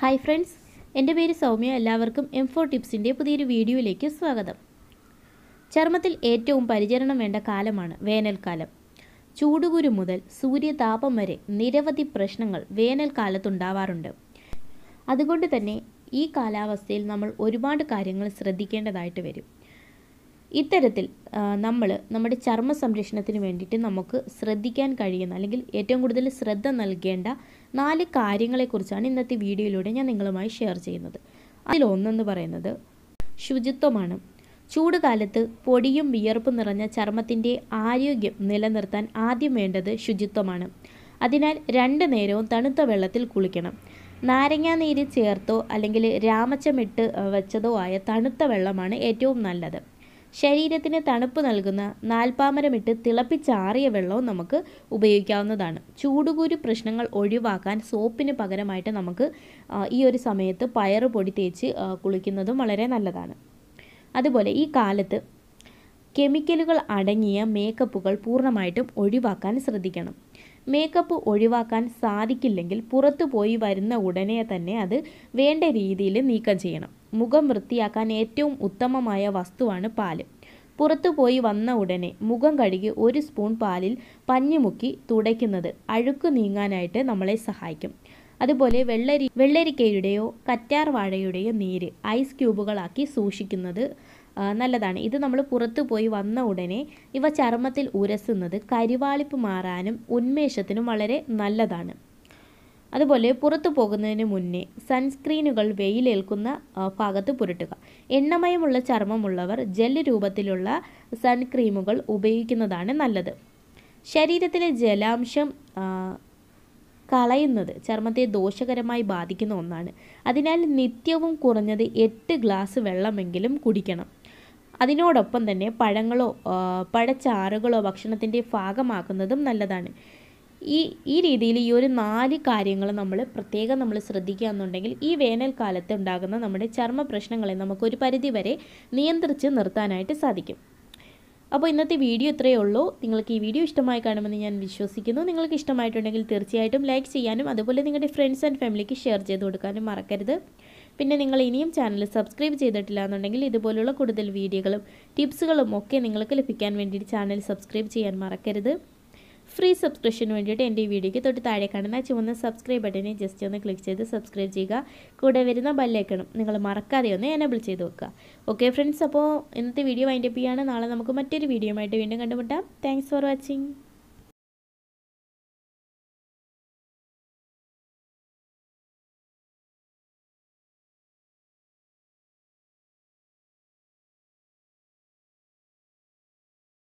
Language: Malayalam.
ഹായ് ഫ്രണ്ട്സ് എന്റെ പേര് സൗമ്യ. എല്ലാവർക്കും എം ഫോർ ടിപ്സിന്റെ പുതിയൊരു വീഡിയോയിലേക്ക് സ്വാഗതം. ചർമ്മത്തിൽ ഏറ്റവും പരിചരണം വേണ്ട കാലമാണ് വേനൽക്കാലം. ചൂടുകുരു മുതൽ സൂര്യതാപം വരെ നിരവധി പ്രശ്നങ്ങൾ വേനൽക്കാലത്തുണ്ടാവാറുണ്ട്. അതുകൊണ്ട് തന്നെ ഈ കാലാവസ്ഥയിൽ നമ്മൾ ഒരുപാട് കാര്യങ്ങൾ ശ്രദ്ധിക്കേണ്ടതായിട്ട് വരും. ഇത്തരത്തിൽ നമ്മൾ നമ്മുടെ ചർമ്മ സംരക്ഷണത്തിന് വേണ്ടിയിട്ട് നമുക്ക് ശ്രദ്ധിക്കാൻ കഴിയുന്ന അല്ലെങ്കിൽ ഏറ്റവും കൂടുതൽ ശ്രദ്ധ നൽകേണ്ട നാല് കാര്യങ്ങളെക്കുറിച്ചാണ് ഇന്നത്തെ വീഡിയോയിലൂടെ ഞാൻ നിങ്ങളുമായി ഷെയർ ചെയ്യുന്നത്. അതിലൊന്നെന്ന് പറയുന്നത് ശുചിത്വമാണ്. ചൂട് കാലത്ത് പൊടിയും വിയർപ്പും നിറഞ്ഞ ചർമ്മത്തിന്റെ ആരോഗ്യം നിലനിർത്താൻ ആദ്യം വേണ്ടത് ശുചിത്വമാണ്. അതിനാൽ രണ്ട് നേരവും തണുത്ത വെള്ളത്തിൽ കുളിക്കണം. നാരങ്ങാ നീര് ചേർത്തോ അല്ലെങ്കിൽ രാമച്ചമിട്ട് വെച്ചതോ ആയ തണുത്ത വെള്ളമാണ് ഏറ്റവും നല്ലത്. ശരീരത്തിന് തണുപ്പ് നൽകുന്ന നാൽപ്പാമരമിട്ട് തിളപ്പിച്ചാറിയ വെള്ളവും നമുക്ക് ഉപയോഗിക്കാവുന്നതാണ്. ചൂടുകൂരി പ്രശ്നങ്ങൾ ഒഴിവാക്കാൻ സോപ്പിന് പകരമായിട്ട് നമുക്ക് ഈ ഒരു സമയത്ത് പയറ് പൊടി തേച്ച് കുളിക്കുന്നതും വളരെ നല്ലതാണ്. അതുപോലെ ഈ കാലത്ത് കെമിക്കലുകൾ അടങ്ങിയ മേക്കപ്പുകൾ പൂർണമായിട്ടും ഒഴിവാക്കാൻ ശ്രദ്ധിക്കണം. മേക്കപ്പ് ഒഴിവാക്കാൻ സാധിക്കില്ലെങ്കിൽ പുറത്തു പോയി വരുന്ന ഉടനെ തന്നെ അത് വേണ്ട രീതിയിൽ നീക്കം ചെയ്യണം. മുഖം വൃത്തിയാക്കാൻ ഏറ്റവും ഉത്തമമായ വസ്തുവാണ് പാൽ. പുറത്തു പോയി വന്ന ഉടനെ മുഖം കഴുകി ഒരു സ്പൂൺ പാലിൽ പഞ്ഞുമുക്കി തുടയ്ക്കുന്നത് അഴുക്ക് നീങ്ങാനായിട്ട് നമ്മളെ സഹായിക്കും. അതുപോലെ വെള്ളരി വെള്ളരിക്കയുടെയോ കറ്റാർ വാഴയുടെയോ നീര് ഐസ് ക്യൂബുകളാക്കി സൂക്ഷിക്കുന്നത് നല്ലതാണ്. ഇത് നമ്മൾ പുറത്തു പോയി വന്ന ഉടനെ ഇവ ചർമ്മത്തിൽ ഉരസുന്നത് കരിവാളിപ്പ് മാറാനും ഉന്മേഷത്തിനും വളരെ നല്ലതാണ്. അതുപോലെ പുറത്തു പോകുന്നതിന് മുന്നേ സൺസ്ക്രീനുകൾ വെയിലേൽക്കുന്ന ഭാഗത്ത് പുരട്ടുക. എണ്ണമയമുള്ള ചർമ്മമുള്ളവർ ജെൽ രൂപത്തിലുള്ള സൺക്രീമുകൾ ഉപയോഗിക്കുന്നതാണ് നല്ലത്. ശരീരത്തിലെ ജലാംശം കളയുന്നത് ചർമ്മത്തെ ദോഷകരമായി ബാധിക്കുന്ന ഒന്നാണ്. അതിനാൽ നിത്യവും കുറഞ്ഞത് എട്ട് ഗ്ലാസ് വെള്ളമെങ്കിലും കുടിക്കണം. അതിനോടൊപ്പം തന്നെ പഴങ്ങളോ പഴച്ചാറുകളോ ഭക്ഷണത്തിന്റെ ഭാഗമാക്കുന്നതും നല്ലതാണ്. ഈ ഈ രീതിയിൽ ഈ ഒരു നാല് കാര്യങ്ങൾ നമ്മൾ പ്രത്യേകം നമ്മൾ ശ്രദ്ധിക്കുക എന്നുണ്ടെങ്കിൽ ഈ വേനൽക്കാലത്ത് ഉണ്ടാകുന്ന നമ്മുടെ ചർമ്മ പ്രശ്നങ്ങളെ നമുക്കൊരു പരിധിവരെ നിയന്ത്രിച്ച് നിർത്താനായിട്ട് സാധിക്കും. അപ്പോൾ ഇന്നത്തെ വീഡിയോ ഇത്രയേ ഉള്ളൂ. നിങ്ങൾക്ക് ഈ വീഡിയോ ഇഷ്ടമായി കാണുമെന്ന് ഞാൻ വിശ്വസിക്കുന്നു. നിങ്ങൾക്ക് ഇഷ്ടമായിട്ടുണ്ടെങ്കിൽ തീർച്ചയായിട്ടും ലൈക്ക് ചെയ്യാനും അതുപോലെ നിങ്ങളുടെ ഫ്രണ്ട്സ് ആൻഡ് ഫാമിലിക്ക് ഷെയർ ചെയ്ത് കൊടുക്കാനും മറക്കരുത്. പിന്നെ നിങ്ങൾ ഇനിയും ചാനൽ സബ്സ്ക്രൈബ് ചെയ്തിട്ടില്ല എന്നുണ്ടെങ്കിൽ ഇതുപോലുള്ള കൂടുതൽ വീഡിയോകളും ടിപ്സുകളും ഒക്കെ നിങ്ങൾക്ക് ലഭിക്കാൻ വേണ്ടിയിട്ട് ചാനൽ സബ്സ്ക്രൈബ് ചെയ്യാൻ മറക്കരുത്. ഫ്രീ സബ്സ്ക്രിപ്ഷന് വേണ്ടിയിട്ട് എന്റെ ഈ വീഡിയോയ്ക്ക് തൊട്ട് താഴെ കാണുന്ന ചുവന്ന സബ്സ്ക്രൈബ് ബട്ടനെ ജസ്റ്റ് ഒന്ന് ക്ലിക്ക് ചെയ്ത് സബ്സ്ക്രൈബ് ചെയ്യുക. കൂടെ വരുന്ന ബെല്ലൈക്കണം നിങ്ങൾ മറക്കാതെ ഒന്ന് എനബിൾ ചെയ്ത് വെക്കുക. ഓക്കെ ഫ്രണ്ട്സ് അപ്പോൾ ഇന്നത്തെ വീഡിയോ വൈൻഡപ്പ് ചെയ്യാണ്. നാളെ നമുക്ക് മറ്റൊരു വീഡിയോ ആയിട്ട് വീണ്ടും കണ്ടുമുട്ടാം. Thanks for watching.